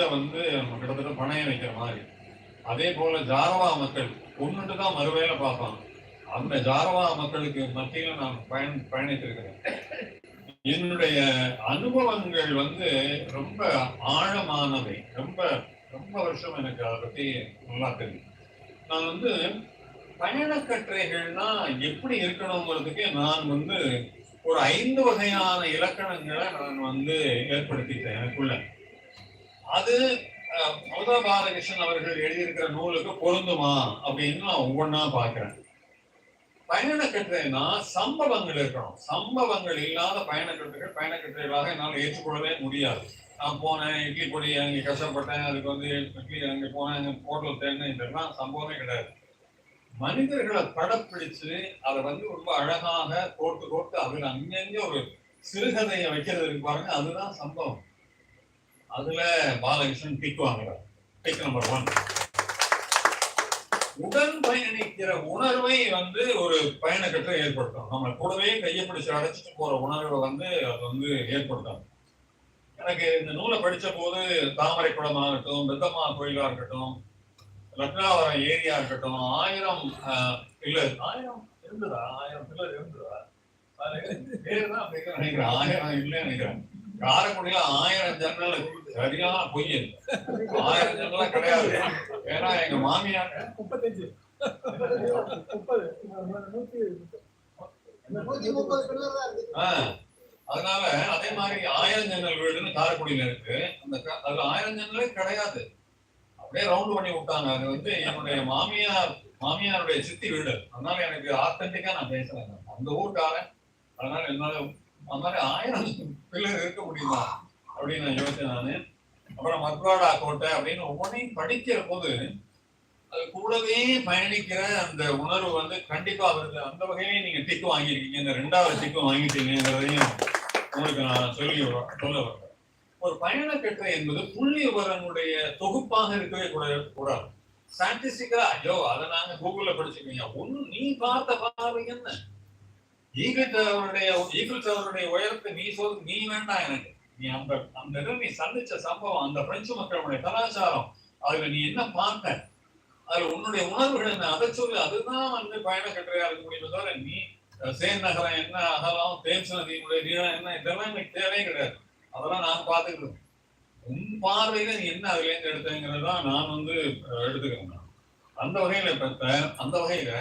உயிரை வந்து நம்ம கிட்டத்தட்ட பணையம் வைக்கிற மாதிரி. அதே போல ஜாரவா மக்கள் ஒன்றுட்டு தான் மறுவேளை பார்ப்பாங்க. அந்த ஜாரவா மக்களுக்கு மத்தியில நான் பயன் பயணித்திருக்கிறேன். என்னுடைய அனுபவங்கள் வந்து ரொம்ப ஆழமானவை. ரொம்ப ரொம்ப வருஷம் எனக்கு அதை பத்தி நல்லா தெரியும். நான் வந்து பயணக்கட்டுரைகள்னா எப்படி இருக்கணுங்கிறதுக்கு நான் வந்து ஒரு ஐந்து வகையான இலக்கணங்களை நான் வந்து ஏற்படுத்திட்டேன் எனக்குள்ள. அது அமுதா பாலகிருஷ்ணன் அவர்கள் எழுதியிருக்கிற நூலுக்கு பொருந்துமா அப்படின்னு நான் ஒவ்வொன்றா பார்க்கிறேன். பயணக்கட்டுரைனா சம்பவங்கள் இருக்கணும். சம்பவங்கள் இல்லாத பயணக்கட்டுகள் பயணக்கட்டுரைகளாக என்னால் ஏற்றுக்கொள்ளவே முடியாது. நான் போனேன் இட்லி பொடி அங்கே கஷ்டப்பட்டேன் அதுக்கு வந்து இட்லி அங்கே போனேன் அங்கே ஹோட்டல் தேடினேன் இதெல்லாம் சம்பவமே கிடையாது. மனிதர்களை படப்பிடிச்சு அதை வந்து ரொம்ப அழகாக கோர்த்து கோர்த்து அதில் அங்கங்கே ஒரு சிறுகதையை வைக்கிறது பாருங்க அதுதான் சம்பவம். அதுல பாலகிருஷ்ணன் கிக் வாங்குறார் கிக் நம்பர் ஒன் உடன் பயணிக்கிற உணர்வை வந்து ஒரு பயணக்கட்டை ஏற்படுத்தும். நம்ம கூடவே கையை பிடிச்சு அடைச்சிட்டு போற உணர்வை வந்து அது வந்து ஏற்படுத்தும். எனக்கு இந்த நூலை படித்த போது தாமரை இருக்கட்டும் பெத்தம்மா கோயிலா இருக்கட்டும் லக்னாவரம் ஏரியா இருக்கட்டும் ஆயிரம் இல்லை ஆயிரம் இருந்ததா? ஆயிரம் பில்லர் இருந்ததா? பேர் தான் அப்படி நினைக்கிறேன். ஆயிரம் இல்லைன்னு நினைக்கிறேன். காரைக்குடியில ஆயிரம் ஜன்னல் சரியான பொய் அது. ஆயிரம் ஜன்னலாம் கிடையாது. ஏன்னா எங்க மாமியார் முப்பத்தஞ்சு. அதனால அதே மாதிரி ஆயிரம் ஜன்னல் வீடுன்னு காரைக்குடியில இருக்கு. அந்த அதுல ஆயிரம் ஜன்னலே கிடையாது. அப்படியே ரவுண்ட் பண்ணி விட்டாங்க. அது வந்து என்னுடைய மாமியார் மாமியாருடைய சித்தி வீடு. அதனால எனக்கு ஆத்தன்டிக்கா நான் பேசுறேன். அந்த ஊருக்காரன். அதனால என்னால அந்த மாதிரி ஆயிரம் பிள்ளைகள் இருக்க முடியுமா? அப்படின்னு நான் யோசிச்சேன் நான். அப்புறம் மத்வாடா கோட்டை அப்படின்னு ஒவ்வொன்றையும் படிக்கிற போது அது கூடவே பயணிக்கிற அந்த உணர்வு வந்து கண்டிப்பா வருது. அந்த வகையிலே நீங்க டிக்கு வாங்கியிருக்கீங்க. இந்த ரெண்டாவது டிக்கு வாங்கிட்டீங்கிறதையும் உங்களுக்கு நான் சொல்லி சொல்ல வரேன் ஒரு பயணக்கட்டுரை என்பது புள்ளி விவரங்களுடைய தொகுப்பாக இருக்கவே கூடாது. கூடாது ஸ்டாட்டிஸ்டிக்கா ஐயோ அதை நாங்க கூகுள்ல படிச்சுக்கீங்க ஒன்று நீ பார்த்த பார்வை என்ன? ஈகிள்ஸ் அவருடைய அவருடைய உயரத்தை நீ சொல் நீ வேண்டாம் எனக்கு. நீ அந்த அந்த இதில் நீ சந்திச்ச சம்பவம் அந்த பிரெஞ்சு மக்களுடைய கலாச்சாரம் அதுல நீ என்ன பார்த்த? அதுல உன்னுடைய உணர்வுகள் என்ன? அதை சொல்லு. அதுதான் வந்து பயண கட்டுரையா இருக்க முடியுமே தவிர நீ அஹ், நகரம் என்ன அகலம் தேம்ஸ் நதியினுடைய நீளம் என்ன இதெல்லாம் எனக்கு தேவையே கிடையாது. அதெல்லாம் நான் பார்த்துக்கிட்டு உன் பார்வையில நீ என்ன அதுல இருந்து எடுத்தங்கிறதான் நான் வந்து எடுத்துக்கிறேன். அந்த வகையில பெற்ற அந்த வகையில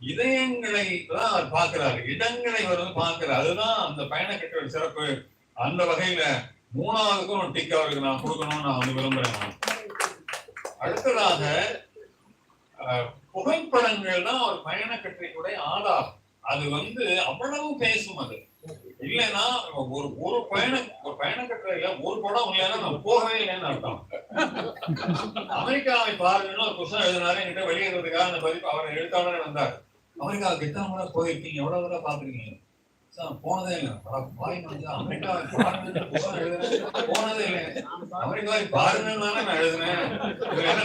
இதயங்களை தான் அவர் பார்க்கிறாரு. இடங்களை அவர் வந்து பார்க்கிறார். அதுதான் அந்த பயணக்கட்டுரை சிறப்பு. அந்த வகையில மூணாவதுக்கும் ஒரு டிக் அவருக்கு நான் கொடுக்கணும்னு நான் வந்து விரும்புறேன் அடுத்ததாக புகைப்படங்கள் தான் ஒரு பயணக்கட்டுரைக்குடைய ஆதாரம். அது வந்து அவ்வளவு பேசும் அது. இல்லைன்னா ஒரு ஒரு பயண ஒரு பயணக்கட்டுரையில ஒரு படம் இல்லைன்னா நான் போகவே இல்லைன்னு அர்த்தம். அமெரிக்காவை பாருங்கன்னு ஒரு புத்தகம் எழுதினாரு. என்கிட்ட வெளியேறதுக்காக அந்த பதிப்பு அவர் எழுத்தாளர் வந்தார். அமெரிக்காவுக்கு எத்தனை முறை போயிருக்கீங்க எவ்வளவு தடவை பாத்துருக்கீங்க சார் போனதே இல்லை. எழுதுனேன் போனதே இல்லை. அமெரிக்காவை பாருங்கன்னு தானே நான் எழுதுனேன் இதுல என்ன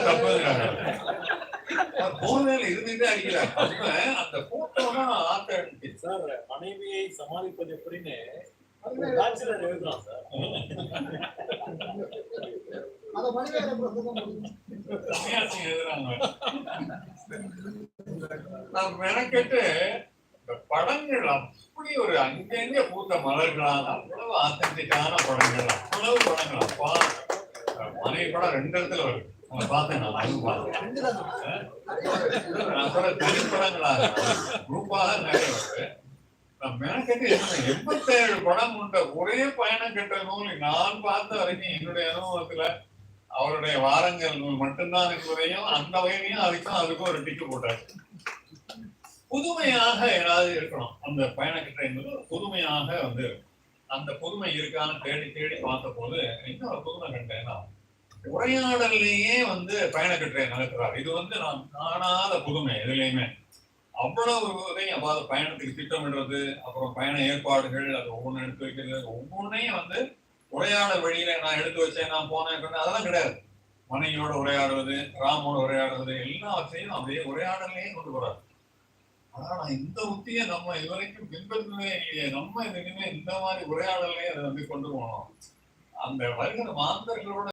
அவர் போனதே இல்லை. இருந்துட்டே அடிக்கிறார் அப்ப அந்த போட்டோ தான் ஆத்த சார் மனைவியை சமாளிப்பது எப்படின்னு பேச்சுலர் எழுதுறான் சார். அதை சன்னியாசி எழுதுறாங்க. நான் மெனக்கெட்டு இந்த படங்கள் அப்படி ஒரு அங்கங்க பூத்த மலர்களால் அவ்வளவு ஆத்தன்டிக்கான படங்கள் அவ்வளவு படங்கள். அப்பா மனைவி படம் ரெண்டு இடத்துல வருது. பார்த்தேன் நான் பார்த்தேன்? நான் சொல்ற திரைப்படங்களாக குரூப்பாக நிறைய வருது. நான் மெனக்கெட்டு எண்பத்தேழு படம் உண்ட. ஒரே பயணம் கெட்ட நூல் நான் பார்த்த வரைக்கும் என்னுடைய அனுபவத்துல அவருடைய வாரங்கள் மட்டும்தான் என்பதையும் அந்த வகையிலையும் அதுக்கும் அதுக்கும் ஒரு டிக்கு போட்டாரு. புதுமையாக ஏதாவது இருக்கணும். அந்த பயணக்கிட்ட என்பது புதுமையாக வந்து அந்த புதுமை இருக்கான்னு தேடி தேடி பார்த்த போது இன்னொரு ஒரு புதுமை கண்டேன்னா உரையாடல்லையே வந்து பயணக்கட்டுரை நடத்துறாரு. இது வந்து நான் காணாத புதுமை எதுலையுமே. அவ்வளவு இதையும் அதாவது பயணத்துக்கு திட்டமிடுறது அப்புறம் பயண ஏற்பாடுகள் அது ஒவ்வொன்றும் எடுத்து வைக்கிறது ஒவ்வொன்றையும் வந்து உரையாடல் வழியில நான் எடுத்து வச்சேன் நான் போனேன் அதெல்லாம் கிடையாது. மனைவியோட உரையாடுவது ராமோட உரையாடுவது எல்லாத்தையும் அப்படியே உரையாடலையே கொண்டு போறாரு. ஆனா இந்த உத்தியை நம்ம இதுவரைக்கும் பின்பற்றவே இல்லையே. நம்ம இதுக்குமே இந்த மாதிரி உரையாடலையே அதை வந்து கொண்டு போனோம். அந்த வருகிற மாந்தர்களோட